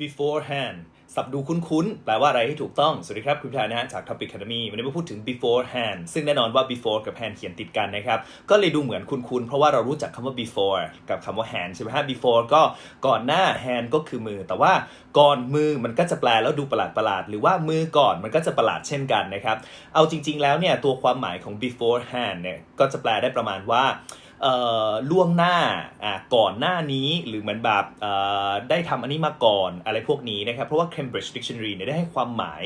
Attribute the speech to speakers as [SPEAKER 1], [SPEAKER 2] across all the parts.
[SPEAKER 1] beforehand สับดูคุ้นๆ แปลว่าอะไรที่ถูกต้อง สวัสดีครับ คุณพิธานะฮะจาก Topic Academy วันนี้มาพูดถึง beforehand ซึ่งแน่นอนว่า before กับ hand เขียนติดกันนะครับ ก็เลยดูเหมือนคุ้นๆ เพราะว่าเรารู้จักคำว่า before กับคำว่า hand ใช่ไหมฮะ before ก็ก่อนหน้า hand ก็คือมือ แต่ว่าก่อนมือมันก็จะแปลแล้วดูประหลาดๆหรือว่ามือก่อนมันก็จะประหลาดเช่นกันนะครับ เอาจริง ๆ แล้วเนี่ยตัวความหมายของ beforehand เนี่ยก็จะแปลได้ประมาณว่า ล่วงหน้าก่อนหน้านี้หรือเหมือนแบบได้ทำอันนี้มาก่อนอะไรพวกนี้นะครับ เพราะว่า Cambridge Dictionary เนี่ยได้ให้ความหมาย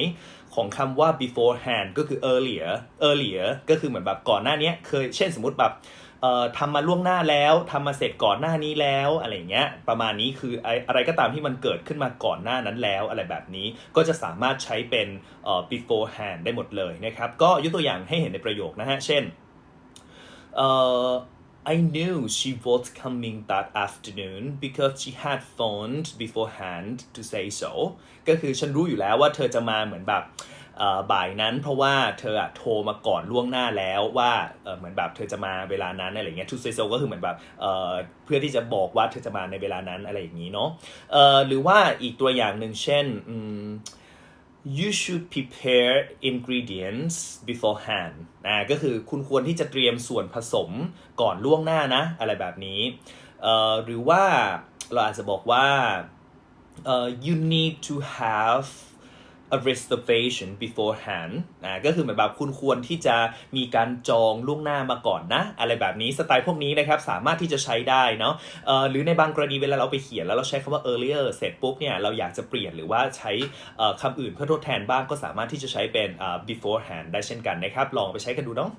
[SPEAKER 1] ของคำว่า beforehand ก็คือ earlier earlier ก็คือเหมือนแบบก่อนหน้านี้เคยเช่นสมมติแบบทำมาล่วงหน้าแล้วทำมาเสร็จก่อนหน้านี้แล้วอะไรเงี้ยประมาณนี้คืออะไรก็ตามที่มันเกิดขึ้นมาก่อนหน้านั้นแล้ว อะไรแบบนี้ก็จะสามารถใช้เป็น beforehand ได้หมดเลยนะครับ ก็ยกตัวอย่างให้เห็นในประโยคนะฮะ เช่น uh, I knew she was coming that afternoon because she had phoned beforehand to say so ก็คือฉันรู้อยู่แล้วว่าเธอจะมาเหมือนแบบเอ่อบ่ายนั้นเพราะว่าเธออะโทรมาก่อนล่วงหน้าแล้วว่าเอ่อเหมือนแบบเธอจะมาเวลานั้นอะไรเงี้ย to say so ก็คือเหมือนแบบเอ่อเพื่อที่จะบอกว่าเธอจะมาในเวลานั้นอะไรอย่างนี้เนาะเอ่อหรือว่าอีกตัวอย่างหนึ่งเช่น you should prepare ingredients beforehand นะก็คือคุณควรที่จะเตรียมส่วนผสมก่อนล่วงหน้านะ อะไรแบบนี้เอ่อหรือว่าเราอาจจะบอกว่า you need to have a reservation beforehand อ่าก็คือเหมือนแบบคุณควรที่จะมีการจองล่วงหน้ามาก่อนนะ อะไรแบบนี้สไตล์พวกนี้นะครับสามารถที่จะใช้ได้เนาะเอ่อหรือในบางกรณีเวลาเราไปเขียนแล้วเราใช้คำว่า earlier เสร็จปุ๊บเนี่ยเราอยากจะเปลี่ยนหรือว่าใช้คำอคำอื่นเพื่อทดแทนบ้างก็สามารถที่จะใช้เป็น beforehand ได้เช่นกันนะครับ ลองไปใช้กันดูเนาะ